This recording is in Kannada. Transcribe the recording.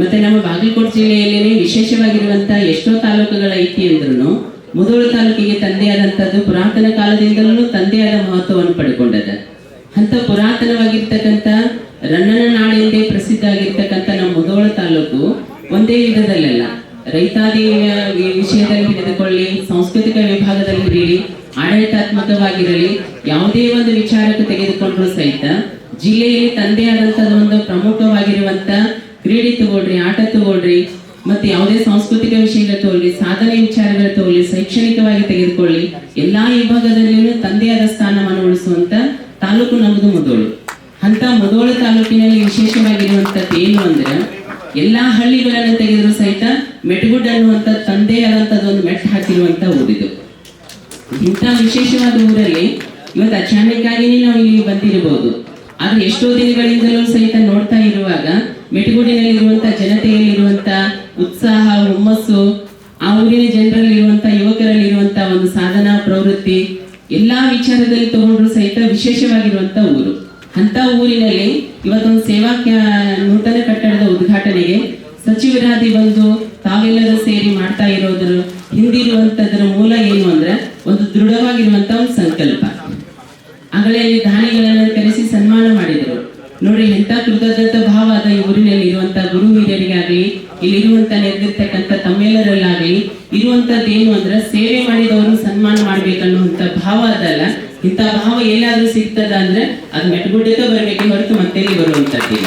ಮತ್ತೆ ನಮ್ಮ ಬಾಗಲಕೋಟೆ ಜಿಲ್ಲೆಯಲ್ಲಿ ವಿಶೇಷವಾಗಿರುವಂತ ಎಷ್ಟೋ ತಾಲೂಕುಗಳ ಐತಿ ಅಂದ್ರೂ ಮುದೋಳ ತಾಲೂಕಿಗೆ ತಂದೆ ಆದಂತದ್ದು ಪುರಾತನ ಕಾಲದಿಂದಲೂ ತಂದೆಯಾದ ಮಹತ್ವವನ್ನು ಪಡ್ಕೊಂಡದ. ಅಂತ ಪುರಾತನವಾಗಿರ್ತಕ್ಕಂತ ರಣ್ಣನ ನಾಡೆಂದೇ ಪ್ರಸಿದ್ಧ ಆಗಿರ್ತಕ್ಕಂಥ ನಮ್ಮ ಮುಧೋಳ ತಾಲೂಕು ಒಂದೇ ವಿಧದಲ್ಲೆಲ್ಲ. ರೈತಾದಿ ವಿಷಯದಲ್ಲಿ ಹಿಡಿದುಕೊಳ್ಳಿ, ಸಾಂಸ್ಕೃತಿಕ ವಿಭಾಗದಲ್ಲಿ ಇರಲಿ ಆಡಳಿತಾತ್ಮಕವಾಗಿರಲಿ, ಯಾವುದೇ ಒಂದು ವಿಚಾರಕ್ಕೆ ತೆಗೆದುಕೊಂಡ್ರು ಸಹಿತ ಜಿಲ್ಲೆಯಲ್ಲಿ ಆದಂತದ್ದು ಒಂದು ಪ್ರಮುಖವಾಗಿರುವಂತ ಕ್ರೀಡೆ ತಗೊಳ್ರಿ, ಆಟ ತಗೊಳ್ರಿ, ಮತ್ತೆ ಯಾವುದೇ ಸಾಂಸ್ಕೃತಿಕ ವಿಷಯಗಳ ತಗೊಳ್ಳಿ, ಸಾಧನೆ ವಿಚಾರಗಳ ತಗೊಳ್ಳಿ, ಶೈಕ್ಷಣಿಕವಾಗಿ ತೆಗೆದುಕೊಳ್ಳಿ, ಎಲ್ಲಾ ವಿಭಾಗದಲ್ಲಿಯೂ ತಂದೆಯಾದ ಸ್ಥಾನವನ್ನು ಉಳಿಸುವಂತ ತಾಲೂಕು ನಮ್ಮದು ಮೊದಲು ಅಂತ ಮುದೋಳು ತಾಲೂಕಿನಲ್ಲಿ ವಿಶೇಷವಾಗಿರುವಂತದ್ದು ಏನು ಅಂದ್ರೆ, ಎಲ್ಲಾ ಹಳ್ಳಿಗಳನ್ನು ತೆಗೆದರೂ ಸಹಿತ ಮೆಟ್ಗುಡ್ ಅನ್ನುವಂತ ತಂದೆಯಾದಂತದ ಒಂದು ಮೆಟ್ ಹಾಕಿರುವಂತ ಊರಿದು. ಇಂಥ ವಿಶೇಷವಾದ ಊರಲ್ಲಿ ಇವತ್ತು ಅಚಾನಕ್ಕಾಗಿನೇ ನಾವು ಇಲ್ಲಿ ಬಂದಿರಬಹುದು. ಆದ್ರೆ ಎಷ್ಟೋ ದಿನಗಳಿಂದಲೂ ಸಹಿತ ನೋಡ್ತಾ ಹುಮ್ಮಸ್ಸು ಆ ಊರಿನ ಯುವಕರಲ್ಲಿ ಇರುವಂತಹ ಒಂದು ಸಾಧನಾ ಪ್ರವೃತ್ತಿ, ಎಲ್ಲಾ ವಿಚಾರದಲ್ಲಿ ತಗೊಂಡ್ರು ಸಹಿತ ವಿಶೇಷವಾಗಿರುವಂತ ಊರು. ಅಂತ ಊರಿನಲ್ಲಿ ಇವತ್ತೊಂದು ಸೇವಾ ನೂತನ ಕಟ್ಟಡದ ಉದ್ಘಾಟನೆಗೆ ಸಚಿವರಾದಿ ಬಂದು ತಾವೆಲ್ಲರೂ ಸೇರಿ ಮಾಡ್ತಾ ಇರೋದ್ರ, ಹಿಂದಿರುವಂತದ್ರ ಮೂಲ ಏನು ಅಂದ್ರೆ ಒಂದು ದೃಢವಾಗಿರುವಂತ ಒಂದು ಸಂಕಲ್ಪ. ಆಗಲೇ ದಾನಿಗಳನ್ನು ನೋಡಿ ಎಂತ ಕೃತಜ್ಞತ ಭಾವ ಅದ ಈ ಊರಿನಲ್ಲಿ ಇರುವಂತ ಗುರು ಹಿರಿಯರಿಗಾಗ್ಲಿ ಇಲ್ಲಿರುವಂತ ನೆರೆದಿರ್ತಕ್ಕಂಥ ತಮ್ಮೆಲ್ಲರಲ್ಲಾಗ್ಲಿ. ಇರುವಂತದ್ದೇನು ಅಂದ್ರೆ, ಸೇವೆ ಮಾಡಿದವರು ಸನ್ಮಾನ ಮಾಡ್ಬೇಕನ್ನುವಂತ ಭಾವ ಅದಲ್ಲ. ಇಂಥ ಭಾವ ಎಲ್ಲಾದ್ರೂ ಸಿಗ್ತದ ಅಂದ್ರೆ, ಅದು ಮೆಟ್ಗುಡ್ಡಕ್ಕೆ ಬರ್ಬೇಕು ಹೊರತು ಮತ್ತೆ ಬರುವಂತದ್ದಿಲ್ಲ